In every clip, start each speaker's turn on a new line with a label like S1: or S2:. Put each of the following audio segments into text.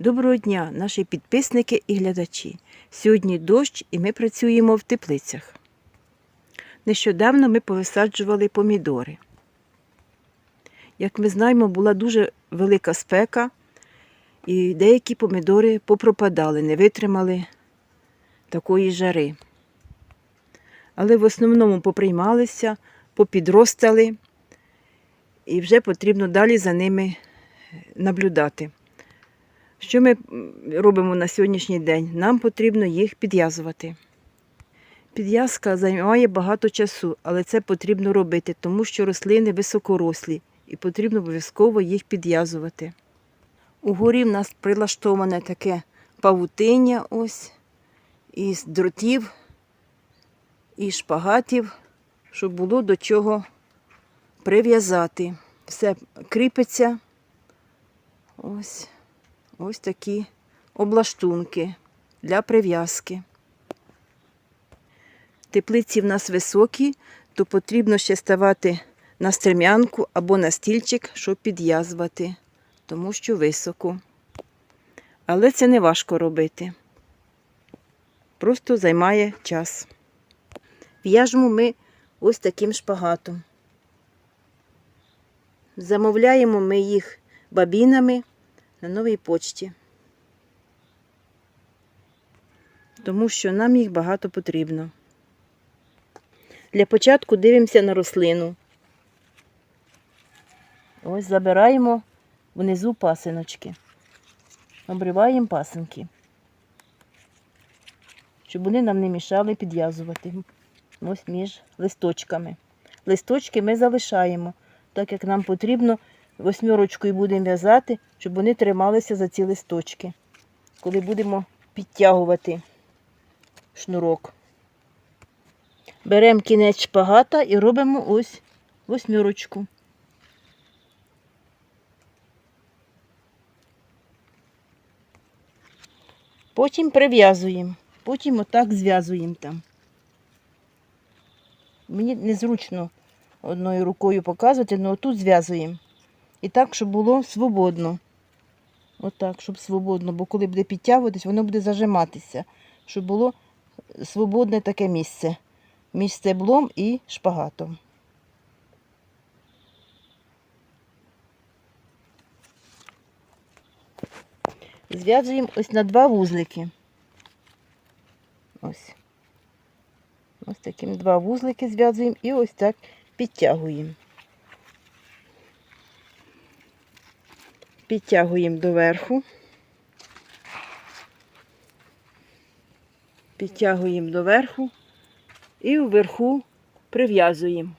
S1: Доброго дня, наші підписники і глядачі. Сьогодні дощ і ми працюємо в теплицях. Нещодавно ми повисаджували помідори. Як ми знаємо, була дуже велика спека, і деякі помідори попропадали, не витримали такої жари. Але в основному поприймалися, попідростали, і вже потрібно далі за ними наблюдати. Що ми робимо на сьогоднішній день? Нам потрібно їх підв'язувати. Підв'язка займає багато часу, але це потрібно робити, тому що рослини високорослі і потрібно обов'язково їх підв'язувати. Угорі в нас прилаштоване таке павутиння ось із дротів і шпагатів, щоб було до чого прив'язати. Все кріпиться. Ось. Ось такі облаштунки для прив'язки. Теплиці в нас високі, то потрібно ще ставати на стрем'янку або на стільчик, щоб підв'язувати, тому що високо. Але це не важко робити. Просто займає час. В'яжемо ми ось таким шпагатом. Замовляємо ми їх бабінами на новій почті. Тому що нам їх багато потрібно. Для початку дивимося на рослину. Ось забираємо внизу пасиночки. Обриваємо пасинки, щоб вони нам не мішали підв'язувати. Ось між листочками. Листочки ми залишаємо, так як нам потрібно восьмірочкою будемо в'язати, щоб вони трималися за ці листочки, коли будемо підтягувати шнурок. Беремо кінець шпагата і робимо ось восьмірочку. Потім прив'язуємо, потім отак зв'язуємо там. Мені незручно одною рукою показувати, але отут зв'язуємо. І так, щоб було свободно. Отак, щоб свободно, бо коли буде підтягуватись, воно буде зажиматися, щоб було свободне таке місце між стеблом і шпагатом. Зв'язуємо ось на два вузлики. Ось. Ось таким два вузлики зв'язуємо і ось так підтягуємо. Підтягуємо доверху. Підтягуємо доверху і вверху прив'язуємо.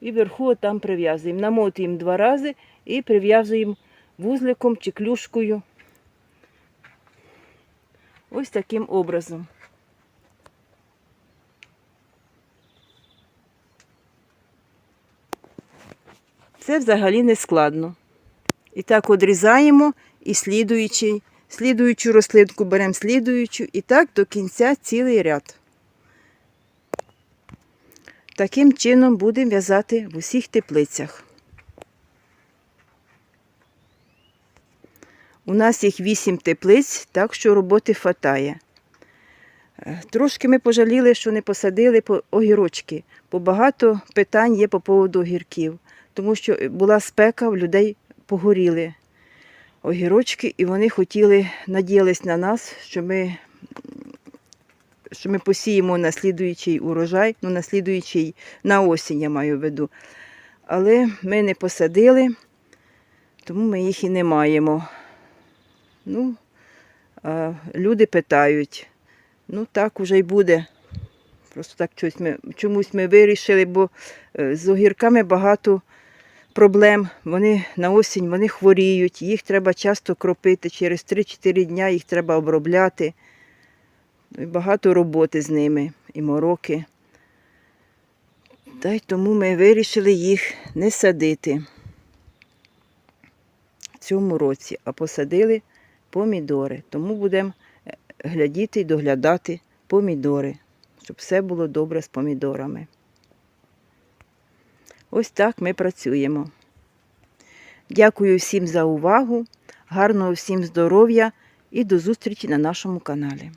S1: І вверху там прив'язуємо. Намотуємо два рази і прив'язуємо вузликом чи клюшкою. Ось таким образом. Це взагалі не складно. І так одрізаємо і слідуючий, слідуючу рослинку беремо слідуючу, і так до кінця цілий ряд. Таким чином будемо в'язати в усіх теплицях. У нас їх вісім теплиць, так що роботи хватає. Трошки ми пожаліли, що не посадили огірочки, бо багато питань є по поводу огірків, тому що була спека, в людей погоріли огірочки, і вони хотіли, надіялись на нас, що ми, що ми посіємо на слідуючий урожай, ну, на на осінь я маю в виду. Але ми не посадили, тому ми їх і не маємо. Ну, а люди питають, ну так уже й буде. Просто так чомусь ми, чомусь ми вирішили, бо е, з огірками багато проблем. Вони на осінь вони хворіють, їх треба часто кропити. Через 3-4 дня їх треба обробляти. Ну, Багато роботи з ними і мороки. Та й тому ми вирішили їх не садити в цьому році, а посадили помідори. Тому будемо е, глядіти і доглядати помідори, щоб все було добре з помідорами. Ось так ми працюємо. Дякую всім за увагу. гарного всім здоров'я і до зустрічі на нашому каналі.